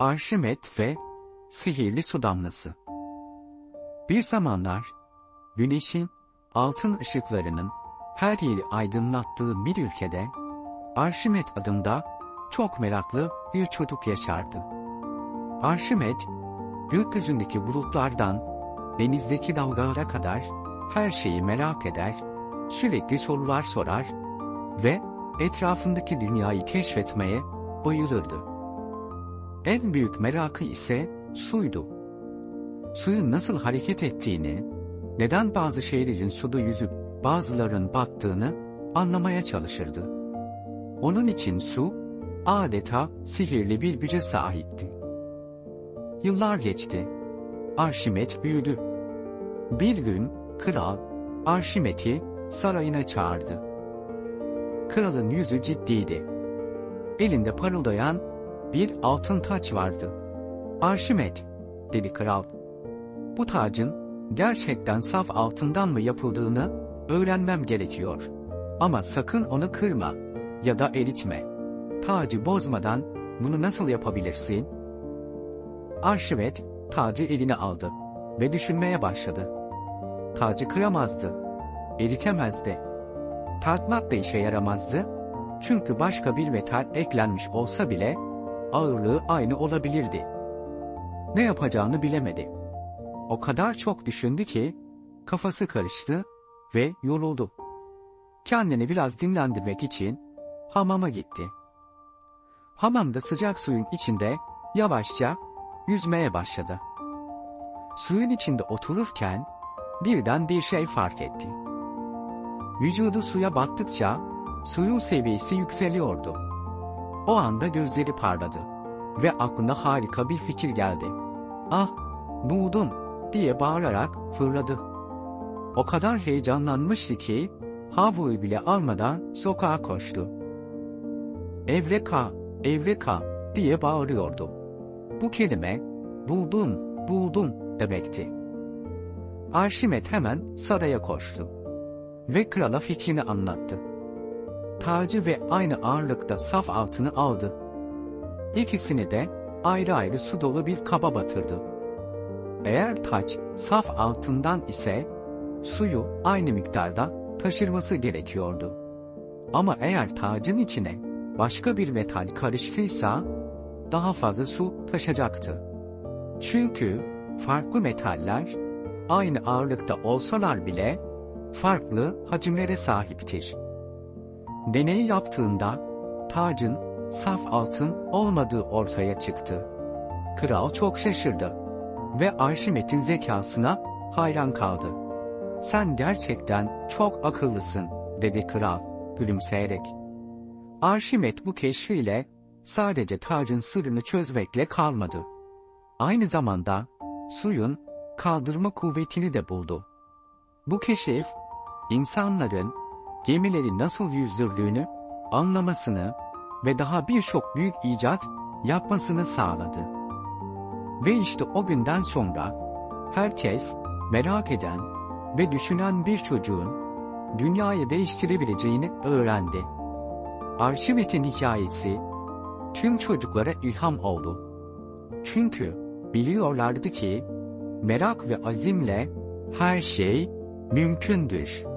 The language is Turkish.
Arşimet ve Sihirli Su Damlası Bir zamanlar, güneşin altın ışıklarının her yeri aydınlattığı bir ülkede, Arşimet adında çok meraklı bir çocuk yaşardı. Arşimet, gökyüzündeki bulutlardan denizdeki dalgalara kadar her şeyi merak eder, sürekli sorular sorar ve etrafındaki dünyayı keşfetmeye bayılırdı. En büyük merakı ise suydu. Suyun nasıl hareket ettiğini, neden bazı şeylerin suda yüzüp bazılarının battığını anlamaya çalışırdı. Onun için su adeta sihirli bir güce sahipti. Yıllar geçti. Arşimet büyüdü. Bir gün kral Arşimet'i sarayına çağırdı. Kralın yüzü ciddiydi. Elinde parıldayan bir altın taç vardı. Arşimet, dedi kral. Bu tacın gerçekten saf altından mı yapıldığını öğrenmem gerekiyor. Ama sakın onu kırma ya da eritme. Tacı bozmadan bunu nasıl yapabilirsin? Arşimet tacı eline aldı ve düşünmeye başladı. Tacı kıramazdı, eritemezdi. Tartmak da işe yaramazdı. Çünkü başka bir metal eklenmiş olsa bile ağırlığı aynı olabilirdi. Ne yapacağını bilemedi. O kadar çok düşündü ki kafası karıştı ve yoruldu. Kendini biraz dinlendirmek için hamama gitti. Hamamda sıcak suyun içinde yavaşça yüzmeye başladı. Suyun içinde otururken birden bir şey fark etti. Vücudu suya battıkça suyun seviyesi yükseliyordu. O anda gözleri parladı ve aklına harika bir fikir geldi. Ah, buldum diye bağırarak fırladı. O kadar heyecanlanmıştı ki havluyu bile almadan sokağa koştu. Evreka, Evreka diye bağırıyordu. Bu kelime buldum, buldum demekti. Arşimet hemen saraya koştu ve krala fikrini anlattı. Tacı ve aynı ağırlıkta saf altını aldı. İkisini de ayrı ayrı su dolu bir kaba batırdı. Eğer taç saf altından ise suyu aynı miktarda taşırması gerekiyordu. Ama eğer tacın içine başka bir metal karıştıysa daha fazla su taşacaktı. Çünkü farklı metaller aynı ağırlıkta olsalar bile farklı hacimlere sahiptir. Deneyi yaptığında tacın saf altın olmadığı ortaya çıktı. Kral çok şaşırdı ve Arşimet'in zekasına hayran kaldı. Sen gerçekten çok akıllısın, dedi kral, gülümseyerek. Arşimet bu keşfiyle sadece tacın sırrını çözmekle kalmadı. Aynı zamanda suyun kaldırma kuvvetini de buldu. Bu keşif, insanların gemileri nasıl yüzdürdüğünü anlamasını ve daha birçok büyük icat yapmasını sağladı. Ve işte o günden sonra herkes merak eden ve düşünen bir çocuğun dünyayı değiştirebileceğini öğrendi. Arşimet'in hikayesi tüm çocuklara ilham oldu. Çünkü biliyorlardı ki merak ve azimle her şey mümkündür.